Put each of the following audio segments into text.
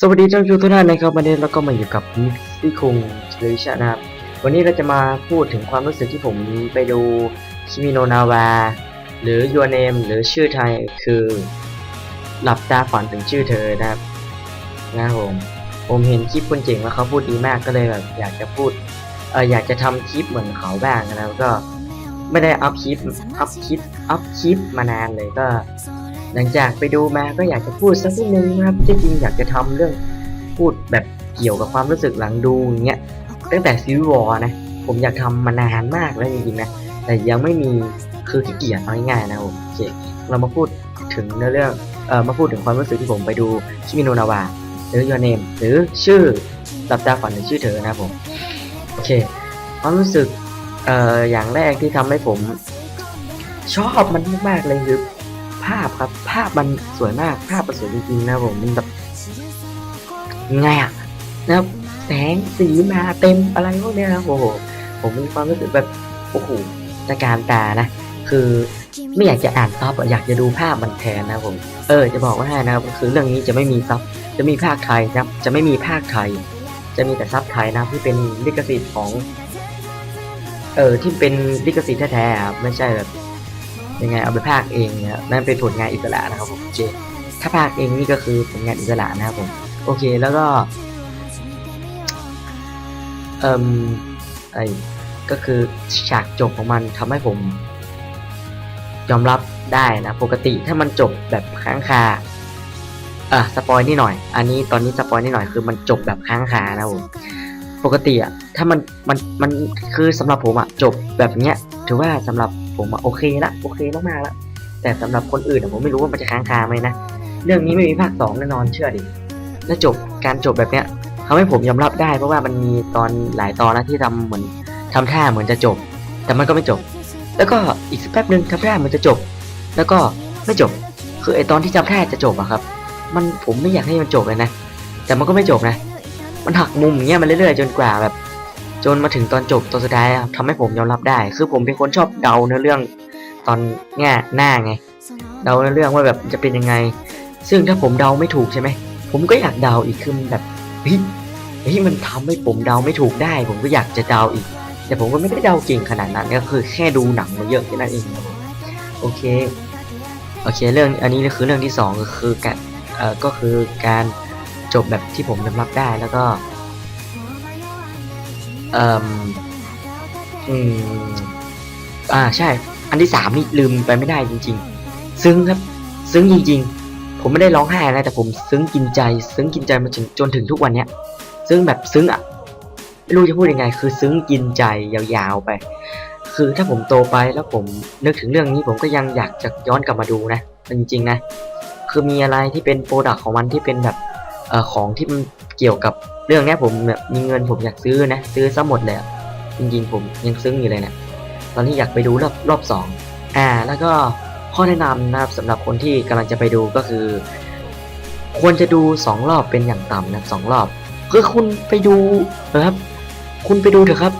สวัสดีท่านผู้ชมทุกท่านนะครับวันนี้เราก็มาอยู่กับมิกซี่คุงเทเลวิชนะครับ วันนี้เราจะมาพูดถึงความรู้สึกที่ผมไปดูคิมิโนนาวาหรือ Your Name หรือชื่อไทยคือหลับตาฝันถึงชื่อเธอนะครับนะครับผมผมเห็นคลิปคนเจ๋งว่าเขาพูดดีมากก็เลยแบบอยากจะพูดเอออยากจะทำคลิปเหมือนเขาบ้างนะครับก็ไม่ได้อัพคลิปอัพคลิปอัพคลิปมานานเลยก็ หลังจากไปดูมาก็อยากจะพูดสักนิดนึงนะครับที่จริงอยากจะทำเรื่องพูดแบบเกี่ยวกับความรู้สึกหลังดูอย่างเงี้ยตั้งแต่ซีรีส์วอร์นะผมอยากทำมานานมากแล้วจริงๆนะแต่ยังไม่มีคือขี้เกียจเอาง่ายๆนะผมโอเคเรามาพูดถึงเนื้อเรื่องเอ่อมาพูดถึงความรู้สึกที่ผมไปดูคิมิโนนาวาหรือ Your Name หรือชื่อหลับตาฝันถึงชื่อเธอนะผมโอเคความรู้สึกเอ่ออย่างแรกที่ทำให้ผมชอบมันมากๆเลยคือ ภาพครับ ภาพมันสวยมาก ภาพมันสวยจริงๆนะผมมันแบบยังไงอะนะครับแสงสีมาเต็มอะไรพวกเนี้ยนะโอ้โหผมมีความรู้สึกแบบโอ้โหตะการตานะ คือไม่อยากจะอ่านซับอยากจะดูภาพมันแทนนะผม เออ จะบอกว่าให้นะครับคือเรื่องนี้จะไม่มีซับจะมีภาคไทยนะจะไม่มีภาคไทย จะมีแต่ซับไทยนะที่เป็นลิขสิทธิ์ของ เออที่เป็นลิขสิทธิ์แท้ๆครับไม่ใช่แบบ ยังไงเอาไปภาคเองเนี่ยนั่นเป็นผลงานอิสระนะครับผมเคถ้าภาคเองนี่ก็คือผลงานอิสระนะครับผมโอเคแล้วก็เอ่มไอก็คือฉากจบของมันทำให้ผม ยอมรับได้นะ ปกติถ้ามันจบแบบค้างคาอะสปอยนี่หน่อย อันนี้ตอนนี้สปอยนี่หน่อยคือมันจบแบบค้างคานะผมปกติอะถ้ามันมันมันคือสำหรับผมอะจบแบบเนี้ย ถือว่าสำหรับ ผมอะโอเคละโอเคมากๆละแต่สำหรับคนอื่นผมไม่รู้ว่ามันจะค้างคาไหมนะเรื่องนี้ไม่มีภาคสองแน่นอนเชื่อดิแล้วจบการจบแบบเนี้ยทำให้ผมยอมรับได้เพราะว่ามันมีตอนหลายตอนนะที่ทำเหมือนทำท่าเหมือนจะจบ แต่มันก็ไม่จบ แล้วก็อีกสักแป๊บหนึ่งทำท่าเหมือนจะจบ แล้วก็ไม่จบ คือไอตอนที่ทำท่าจะจบอะครับ มันผมไม่อยากให้มันจบเลยนะ แต่มันก็ไม่จบนะ มันหักมุมอย่างเงี้ยมันเรื่อยๆจนกว่าแบบ จนมาถึงตอนจบตอนสุดท้ายทำให้ผมยอมรับได้ คือผมเป็นคนชอบเดาเนื้อเรื่องตอนแง่หน้าไง เดาเนื้อเรื่องว่าแบบจะเป็นยังไง ซึ่งถ้าผมเดาไม่ถูกใช่ไหมผมก็อยากเดาอีกคือมันแบบเฮ้ยเฮ้ยมันทำให้ผมเดาไม่ถูกได้ ผมก็อยากจะเดาอีก แต่ผมก็ไม่ได้เดาเก่งขนาดนั้นก็คือแค่ดูหนังมาเยอะแค่นั้นเองโอเคโอเคเรื่องอันนี้คือเรื่องที่สองก็คือการเอ่อก็คือการจบแบบที่ผมยอมรับได้แล้วก็ เอ่มอืมอ่าใช่ อันที่สามนี่ลืมไปไม่ได้จริง ๆ ซึ้งครับ ซึ้งจริง ๆ ผมไม่ได้ร้องไห้นะแต่ผมซึ้งกินใจ ซึ้งกินใจมาถึงจนถึงทุกวันเนี้ย ซึ้งแบบซึ้งอะไม่รู้จะพูดยังไง คือซึ้งกินใจยาวๆไป คือถ้าผมโตไปแล้วผมนึกถึงเรื่องนี้ผมก็ยังอยากจะย้อนกลับมาดูนะจริงๆนะ คือมีอะไรที่เป็นโปรดักของมันที่เป็นแบบ อของที่มันเกี่ยวกับเรื่องเนี้ยผมแบบมีเงินผมอยากซื้อนะ ซื้อซะหมดเลยอะจริงๆผมยังซึ้งอยู่เลยเนะตอนนี้อยากไปดูรอบรอบสองอ่าแล้วก็ข้อแนะนำนะครับสำหรับคนที่กำลังจะไปดูก็คือ ควรจะดูสองรอบเป็นอย่างต่ำนะสองรอบคือคุณไปดูนะครับ คุณไปดูเถอะครับ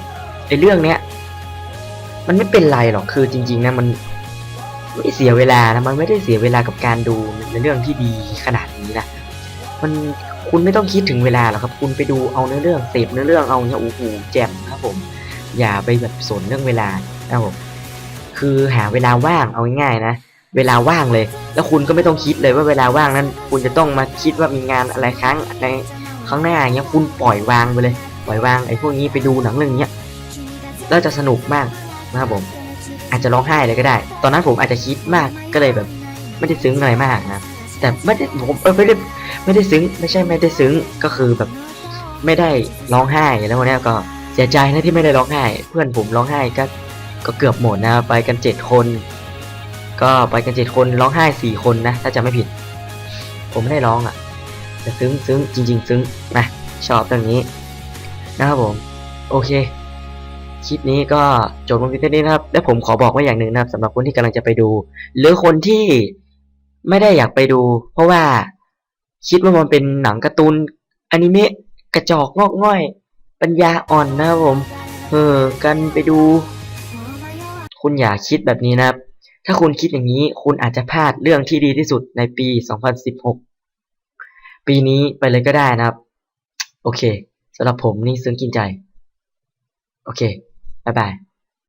ไอเรื่องเนี้ยมันไม่เป็นไรหรอกคือจริง ๆนะมันไม่เสียเวลานะมันไม่ได้เสียเวลากับการดูในเรื่องที่ดีขนาด มันคุณไม่ต้องคิดถึงเวลาหรอกครับ คุณไปดูเอาเนื้อเรื่องเสพเนื้อเรื่องเอาเนี่ยโอ้โหแจ่มครับผม อย่าไปแบบสนเรื่องเวลานะครับผมคือหาเวลาว่างเอาง่ายๆนะเวลาว่างเลย แล้วคุณก็ไม่ต้องคิดเลยว่าเวลาว่างนั้น คุณจะต้องมาคิดว่ามีงานอะไรครั้งในข้างหน้าอย่างเงี้ยคุณปล่อยวางไปเลย ปล่อยวางไอ้พวกนี้ไปดูหนังเรื่องเนี้ยแล้วจะสนุกมากนะครับผม อาจจะร้องไห้เลยก็ได้ ตอนนั้นผมอาจจะคิดมากก็เลยแบบ ไม่ได้ซึ้งอะไรมากนะ แต่ไม่ได้ผมเออไม่ได้ไม่ได้ซึ้งไม่ใช่ไม่ได้ซึ้งก็คือแบบไม่ได้ร้องไห้แล้ววันนี้ก็เสียใจนะที่ไม่ได้ร้องไห้ เพื่อนผมร้องไห้ก็ก็เกือบหมดนะไปกันเจ็ดคน ก็ไปกันเจ็ดคนร้องไห้สี่คนนะถ้าจะไม่ผิด ผมไม่ได้ร้องอะแต่ซึ้งซึ้งจริง ๆ ซึ้งนะชอบเรื่องนี้นะครับผมโอเคคลิปนี้ก็จบลงเพียงเท่านี้นะครับ และผมขอบอกไว้อย่างหนึ่งนะครับสำหรับคนที่กำลังจะไปดู หรือคนที่ ไม่ได้อยากไปดู เพราะว่าคิดว่ามันเป็นหนังการ์ตูนอนิเมะกระจอกงอกง่อย ปัญญาอ่อนนะครับผมเออกันไปดู คุณอย่าคิดแบบนี้นะครับ ถ้าคุณคิดอย่างนี้คุณอาจจะพลาดเรื่องที่ดีที่สุดในปี 2016 ปีนี้ไปเลยก็ได้นะครับ โอเคสำหรับผมนี่ซึ้งกินใจ โอเค บ๊ายบาย